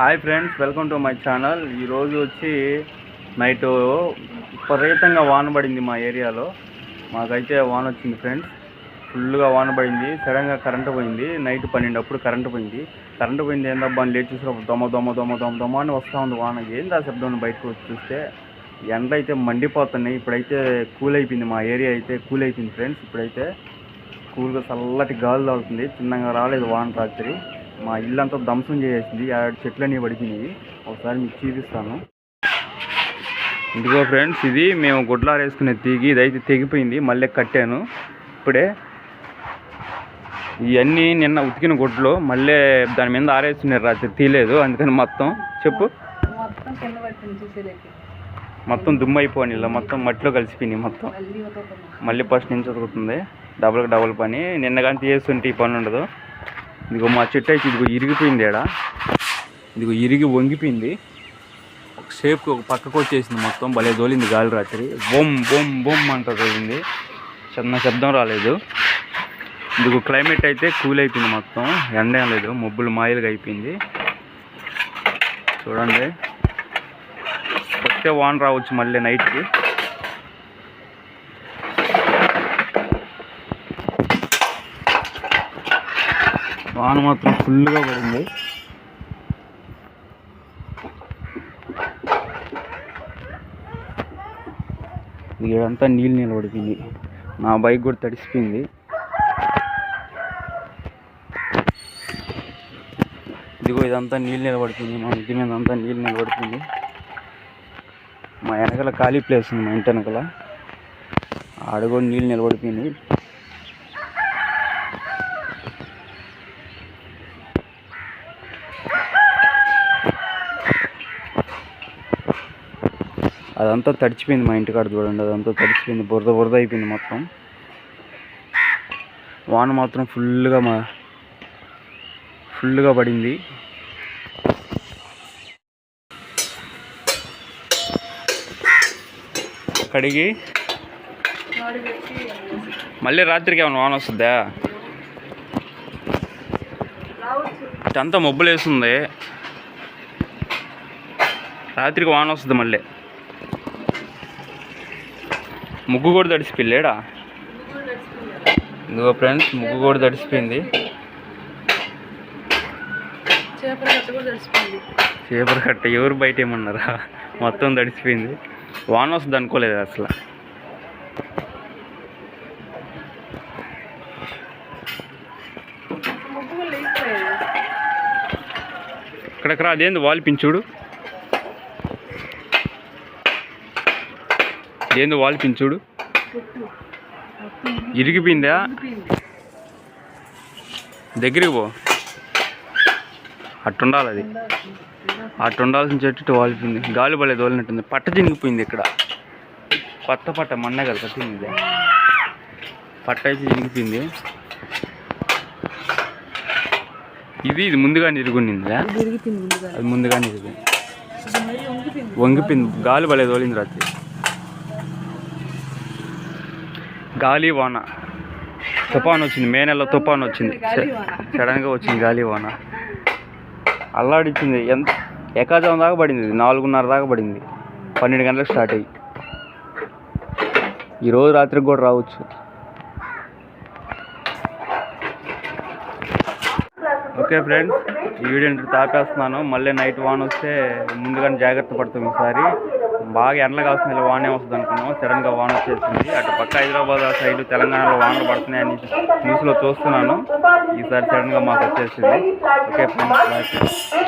Hi friends welcome to my channel. ఈరోజు వచ్చి night విపరీతంగా వాన పడింది మా ఏరియాలో. మాకైతే వాన వచ్చింది ఫ్రెండ్స్. ఫుల్గా వాన పడింది. సడన్గా కరెంటు పోయింది. నైట్ పన్నెండు అప్పుడు కరెంటు పోయింది. కరెంటు పోయింది ఏందబ్బా అని లేచి చూసినప్పుడు దొమ్మ దొమ్మ దొమ్మ దొమ్మ దొమ్మ అని వస్తూ ఉంది వాన. ఏంది ఆ శబ్దం బయటకు వచ్చి చూస్తే ఎండ అయితే మండిపోతున్నాయి. ఇప్పుడైతే కూల్ అయిపోయింది మా ఏరియా అయితే. కూల్ అయిపోయింది ఫ్రెండ్స్. ఇప్పుడైతే కూల్గా చల్లటి గాలి తాగుతుంది. చిన్నగా రాలేదు వాన రాత్రి. మా ఇల్లు అంతా ధ్వంసం చేసేసింది. ఆ చెట్లన్నీ పడిపోయినాయి. ఒకసారి మీకు చూపిస్తాను. ఇదిగో ఫ్రెండ్స్ ఇది మేము గుడ్లారు వేసుకునే తీగి ఇదైతే తెగిపోయింది. మళ్ళీ కట్టాను. ఇప్పుడే ఇవన్నీ నిన్న ఉతికిన గుడ్లు. మళ్ళీ దాని మీద ఆరేస్తున్నారు రాత్రి. తీయలేదు. అందుకని మొత్తం చెప్పు. మొత్తం దుమ్ము అయిపోయింది ఇలా. మొత్తం మట్టిలో కలిసిపోయినాయి మొత్తం. మళ్ళీ ఫస్ట్ నుంచి చదువుతుంది డబుల్ డబుల్ పని. నిన్న కానీ ఈ పని ఉండదు. ఇదిగో మా చెట్టు అయితే ఇదిగో ఇరిగిపోయింది ఏడ? ఇదిగో ఇరిగి వంగిపోయింది. ఒక షేప్కి ఒక పక్కకు వచ్చేసింది మొత్తం. భలే తోలింది గాలి రాత్రి. బొమ్ బొమ్ బొమ్ అంట తోలింది చిన్న శబ్దం రాలేదు. ఇదిగో క్లైమేట్ అయితే కూల్ అయిపోయింది మొత్తం. ఎండ లేదు. మబ్బులు మాయలుగా అయిపోయింది. చూడండి. వస్తే వాన్ రావచ్చు మళ్ళీ నైట్కి. వాన మాత్రం ఫుల్గా పడింది. ఇదంతా నీళ్ళు నీళ్ళు పడిపోయింది. నా బైక్ కూడా తడిసిపోయింది. ఇదిగో ఇదంతా నీళ్ళు నిలబడుతుంది మా ఇంటి మీద అంతా నీళ్ళు నిలబడుతుంది మా వెనకాల ఖాళీ ప్లేస్ ఉంది మా ఇంటి వెనకాల. ఆడ కూడా నీళ్ళు నిలబడిపోయింది అదంతా తడిచిపోయింది మా ఇంటికాడ చూడండి అదంతా తడిచిపోయింది బురద బురద అయిపోయింది మొత్తం. వాన మాత్రం ఫుల్గా మా ఫుల్గా పడింది. కడిగి మళ్ళీ రాత్రికి ఏమైనా వాన వస్తుందా? అంతా ఇటంతా మబ్బులు వేస్తుంది రాత్రికి వాన వస్తుంది మళ్ళీ. ముగ్గు కూడా నడుచుకున్నా ఇదిగో ఫ్రెండ్స్ ముగ్గు కూడా తడిసిపోయింది. చేపల కట్ట ఎవరు బయట ఏమన్నారా? మొత్తం తడిసిపోయింది. వాన వస్తుంది అనుకోలేదు అసలు. ఇక్కడక్కడ అదేంది వాల్ పించుడు ఏంది వాల్ పించుడు చెట్టు మొత్తం ఇరిగిపోయిందా? దగ్గరికి పో. అట్టుండాలి అది. అటు ఉండాల్సిన చెట్టు వాలిపోయింది గాలి బలే తోలినట్టుంది. పట్ట చినిగిపోయింది ఇక్కడ. కొత్త పట్ట మొన్నే కదా కట్టింది. పట్ట అయితే చినిగిపోయింది. ఇది ఇది ముందుగానే ఇరుగుండింది అది ముందుగానే ఇరిగింది వంగిపోయింది. గాలి బలే తోలింది రాత్రి. గాలి వాన తుఫాన్ వచ్చింది. మే నెలలో తుఫాన్ వచ్చింది. సడన్గా వచ్చింది గాలి వాన అల్లాడిచ్చింది. ఎంత ఏకాజం దాకా పడింది. నాలుగున్నర దాకా పడింది. పన్నెండు గంటలకు స్టార్ట్ అయ్యి. ఈరోజు రాత్రికి కూడా రావచ్చు. ఓకే ఫ్రెండ్స్ ఈ వీడియో తాపేస్తున్నాను. మళ్ళీ నైట్ వాన్ వస్తే ముందుగానే జాగ్రత్త పడతాం ఈసారి. బాగా ఎండలు కాస్తుంది ఇలా వానే వస్తుంది అనుకున్నాం. సడన్గా వాన వచ్చేసింది. అటు పక్క హైదరాబాద్ సైడ్ తెలంగాణలో వానలు పడుతున్నాయని న్యూస్లో చూస్తున్నాను. ఈసారి సడన్గా మాకు వచ్చేసింది. Okay friends